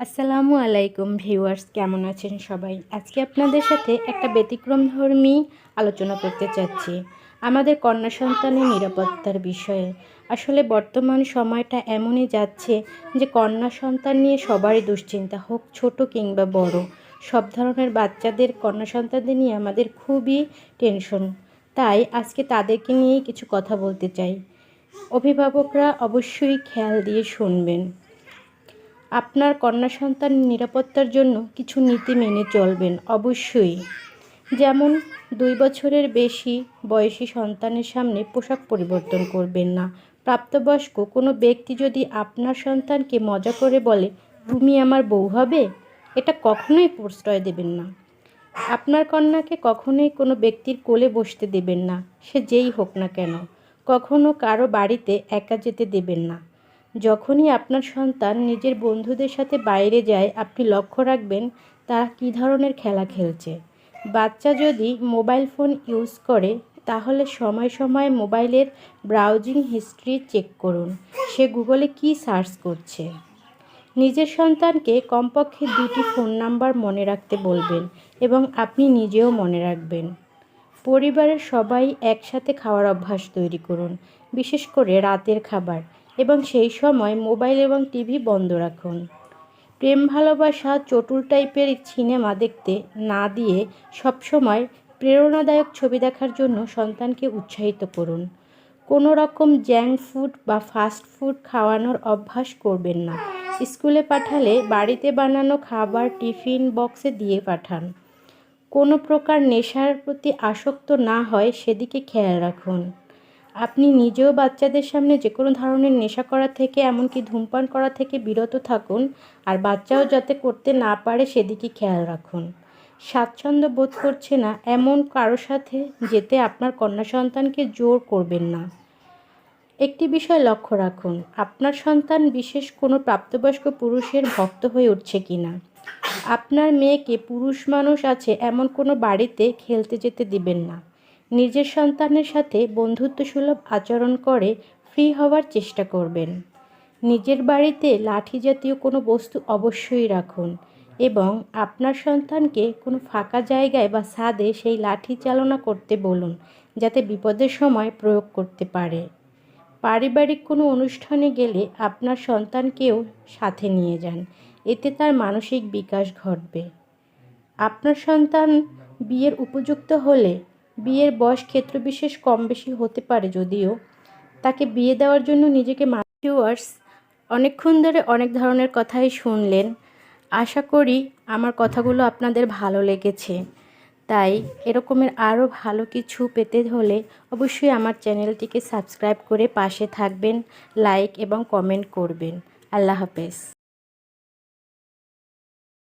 আসসালামু আলাইকুম ভিউয়ার্স, কেমন আছেন সবাই? আজকে আপনাদের সাথে একটা ব্যতিক্রমধর্মী আলোচনা করতে চাচ্ছি। আমাদের কন্যা সন্তানের নিরাপত্তার বিষয়ে। আসলে বর্তমান সময়টা এমনই যাচ্ছে যে কন্যা সন্তান নিয়ে সবারই দুশ্চিন্তা, হোক ছোট কিংবা বড়। সব ধরনের বাচ্চাদের, কন্যা সন্তানদের নিয়ে আমাদের খুবই টেনশন। তাই আজকে তাদেরকে নিয়েই কিছু কথা বলতে চাই। অভিভাবকরা অবশ্যই খেয়াল দিয়ে শুনবেন। আপনার কন্যা সন্তান নিরাপত্তার জন্য কিছু নীতি মেনে চলবেন, অবশ্যই। যেমন, দুই বছরের বেশি বয়সী সন্তানের সামনে পোশাক পরিবর্তন করবেন না। প্রাপ্তবয়স্ক কোনো ব্যক্তি যদি আপনার সন্তানকে মজা করে বলে, তুমি আমার বউ হবে? এটা কখনোই প্রশ্রয় দেবেন না। আপনার কন্যাকে কখনোই কোনো ব্যক্তির কোলে বসতে দেবেন না, সে যেই হোক না কেন। কখনো কারও বাড়িতে একা যেতে দেবেন না। যখনই আপনার সন্তান নিজের বন্ধুদের সাথে বাইরে যায়, আপনি লক্ষ্য রাখবেন তারা কী ধরনের খেলা খেলছে। বাচ্চা যদি মোবাইল ফোন ইউজ করে, তাহলে সময় সময় মোবাইলের ব্রাউজিং হিস্ট্রি চেক করুন। সে গুগলে কী সার্চ করছে? নিজের সন্তানকে কমপক্ষে দুটি ফোন নাম্বার মনে রাখতে বলবেন এবং আপনি নিজেও মনে রাখবেন। পরিবারের সবাই একসাথে খাওয়ার অভ্যাস তৈরি করুন, বিশেষ করে রাতের খাবার। এবং সেই সময় মোবাইল এবং টিভি বন্ধ রাখুন। প্রেম ভালোবাসা চটুল টাইপের সিনেমা দেখতে না দিয়ে সবসময় প্রেরণাদায়ক ছবি দেখার জন্য সন্তানকে উৎসাহিত করুন। কোনো রকম জ্যাঙ্ক ফুড বা ফাস্ট ফুড খাওয়ানোর অভ্যাস করবেন না। স্কুলে পাঠালে বাড়িতে বানানো খাবার টিফিন বক্সে দিয়ে পাঠান। কোনো প্রকার নেশার প্রতি আসক্ত না হয়, সেদিকে খেয়াল রাখুন। আপনি নিজেও বাচ্চাদের সামনে যে কোনো ধরনের নেশা করা থেকে, এমনকি ধূমপান করা থেকে বিরত থাকুন আর বাচ্চাও যাতে করতে না পারে সেদিকে খেয়াল রাখুন। স্বাচ্ছন্দ্য বোধ করছে না এমন কারও সাথে যেতে আপনার কন্যা সন্তানকে জোর করবেন না। একটি বিষয় লক্ষ্য রাখুন, আপনার সন্তান বিশেষ কোনো প্রাপ্তবয়স্ক পুরুষের ভক্ত হয়ে উঠছে কি না আপনার মেয়েকে পুরুষ মানুষ আছে এমন কোনো বাড়িতে খেলতে যেতে দিবেন না। নিজের সন্তানের সাথে বন্ধুত্বসুলভ আচরণ করে ফ্রি হওয়ার চেষ্টা করবেন। নিজের বাড়িতে লাঠি জাতীয় কোনো বস্তু অবশ্যই রাখুন এবং আপনার সন্তানকে কোনো ফাঁকা জায়গায় বা ছাদে সেই লাঠি চালনা করতে বলুন, যাতে বিপদের সময় প্রয়োগ করতে পারে। পারিবারিক কোনো অনুষ্ঠানে গেলে আপনার সন্তানকেও সাথে নিয়ে যান, এতে তার মানসিক বিকাশ ঘটবে। আপনার সন্তান বিয়ের উপযুক্ত হলে বিয়ের বয়স ক্ষেত্রবিশেষ কম বেশি হতে পারে যদিও তাকে বিয়ে দেওয়ার জন্য নিজেকে ভিউয়ার্স অনেকক্ষণ ধরে অনেক ধরনের কথাই শুনলেন। আশা করি আমার কথাগুলো আপনাদের ভালো লেগেছে। তাই এরকমের আরও ভালো কিছু পেতে হলে অবশ্যই আমার চ্যানেলটিকে সাবস্ক্রাইব করে পাশে থাকবেন, লাইক এবং কমেন্ট করবেন। আল্লাহ হাফেজ।